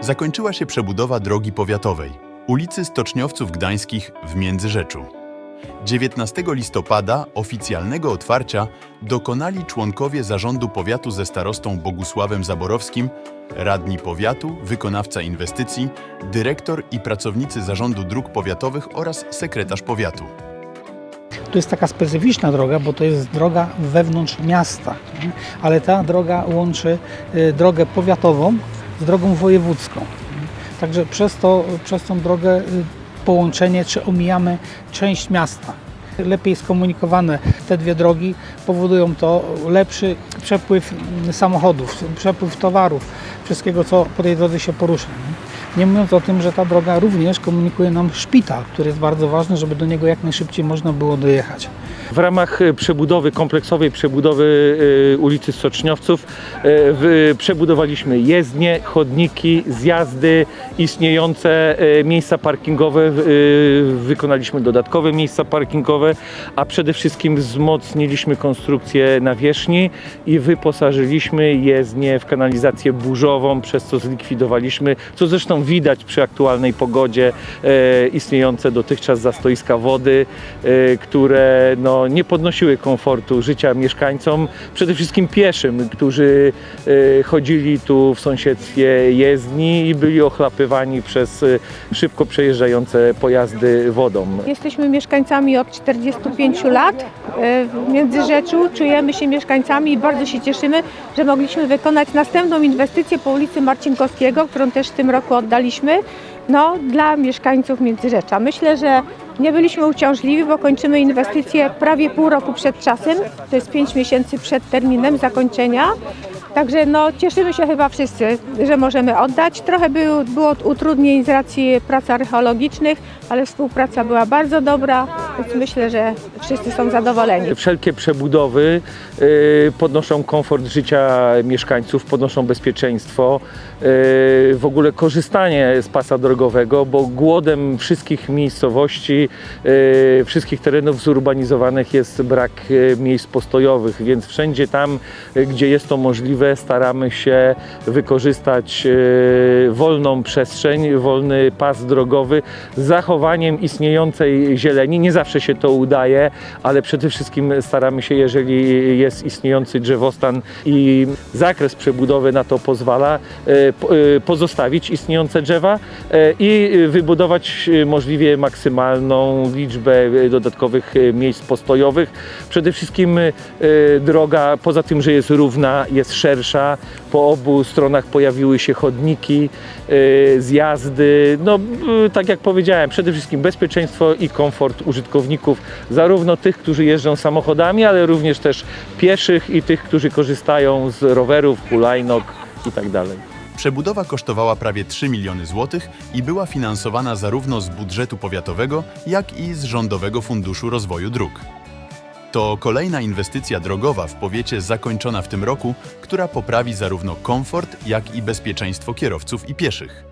zakończyła się przebudowa drogi powiatowej, ulicy Stoczniowców Gdańskich w Międzyrzeczu. 19 listopada oficjalnego otwarcia dokonali członkowie zarządu powiatu ze starostą Bogusławem Zaborowskim, radni powiatu, wykonawca inwestycji, dyrektor i pracownicy zarządu dróg powiatowych oraz sekretarz powiatu. To jest taka specyficzna droga, bo to jest droga wewnątrz miasta, ale ta droga łączy y, drogę powiatową z drogą wojewódzką. Także przez, to, przez tą drogę y, połączenie, czy omijamy część miasta. Lepiej skomunikowane te dwie drogi powodują to lepszy przepływ mm, samochodów, przepływ towarów, wszystkiego co po tej drodze się porusza. Nie mówiąc o tym, że ta droga również komunikuje nam szpital, który jest bardzo ważny, żeby do niego jak najszybciej można było dojechać. W ramach e, przebudowy, kompleksowej przebudowy e, ulicy Stoczniowców w- przebudowaliśmy jezdnie, chodniki, zjazdy, istniejące miejsca parkingowe, wykonaliśmy dodatkowe miejsca parkingowe, a przede wszystkim wzmocniliśmy konstrukcję nawierzchni i wyposażyliśmy jezdnie w kanalizację burzową, przez co zlikwidowaliśmy, co zresztą widać przy aktualnej pogodzie, istniejące dotychczas zastoiska wody, które no, nie podnosiły komfortu życia mieszkańcom, przede wszystkim pieszym, którzy e, chodzili tu w sąsiedztwie jezdni i byli ochlapywani przez e, szybko przejeżdżające pojazdy wodą. Jesteśmy mieszkańcami od 45 lat e, w Międzyrzeczu. Czujemy się mieszkańcami i bardzo się cieszymy, że mogliśmy wykonać następną inwestycję po ulicy Marcinkowskiego, którą też w tym roku oddaliśmy no, dla mieszkańców Międzyrzecza. Myślę, że nie byliśmy uciążliwi, bo kończymy inwestycję prawie pół roku przed czasem. To jest 5 miesięcy przed terminem zakończenia. Także no, cieszymy się chyba wszyscy, że możemy oddać. Trochę było, było utrudnień z racji prac archeologicznych, ale współpraca była bardzo dobra, więc myślę, że wszyscy są zadowoleni. Wszelkie przebudowy y, podnoszą komfort życia mieszkańców, podnoszą bezpieczeństwo, y, w ogóle korzystanie z pasa drogowego, bo głodem wszystkich miejscowości, y, wszystkich terenów zurbanizowanych jest brak y, miejsc postojowych, więc wszędzie tam, y, gdzie jest to możliwe, staramy się wykorzystać wolną przestrzeń, wolny pas drogowy z zachowaniem istniejącej zieleni. Nie zawsze się to udaje, ale przede wszystkim staramy się, jeżeli jest istniejący drzewostan i zakres przebudowy na to pozwala, po- pozostawić istniejące drzewa i wybudować możliwie maksymalną liczbę e, dodatkowych e, miejsc postojowych. Przede wszystkim e, droga, poza tym, że jest równa, jest szersza. Po obu stronach pojawiły się chodniki, zjazdy. No, tak jak powiedziałem, przede wszystkim bezpieczeństwo i komfort użytkowników, zarówno tych, którzy jeżdżą samochodami, ale również też pieszych i tych, którzy korzystają z rowerów, hulajnóg i tak dalej. Przebudowa kosztowała prawie 3 miliony złotych i była finansowana zarówno z budżetu powiatowego, jak i z Rządowego Funduszu Rozwoju Dróg. To kolejna inwestycja drogowa w powiecie zakończona w tym roku, która poprawi zarówno komfort, jak i bezpieczeństwo kierowców i pieszych.